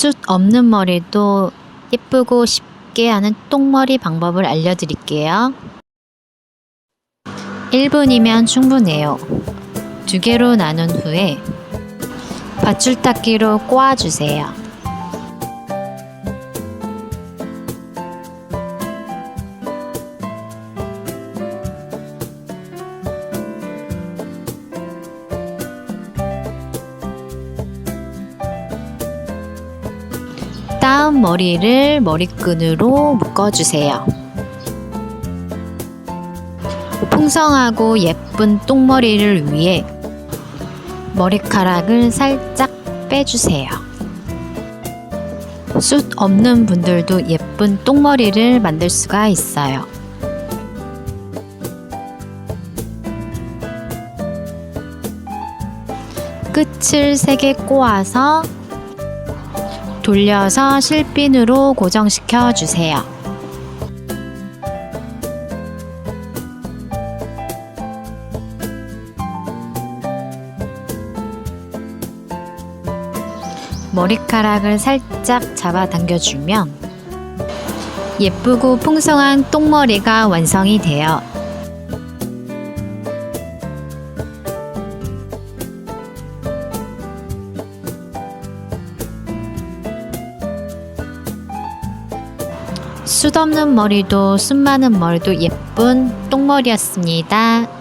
숱 없는 머리도 예쁘고 쉽게 하는 똥머리 방법을 알려드릴게요. 1분이면 충분해요. 두 개로 나눈 후에 밧줄닦기로 꼬아주세요. 다음 머리를 머리끈으로 묶어주세요. 풍성하고 예쁜 똥머리를 위해 머리카락을 살짝 빼주세요. 숱 없는 분들도 예쁜 똥머리를 만들 수가 있어요. 끝을 세게 꼬아서 돌려서 실핀으로 고정시켜 주세요. 머리카락을 살짝 잡아당겨주면 예쁘고 풍성한 똥머리가 완성이 돼요. 숱 없는 머리도 숱 많은 머리도 예쁜 똥머리였습니다.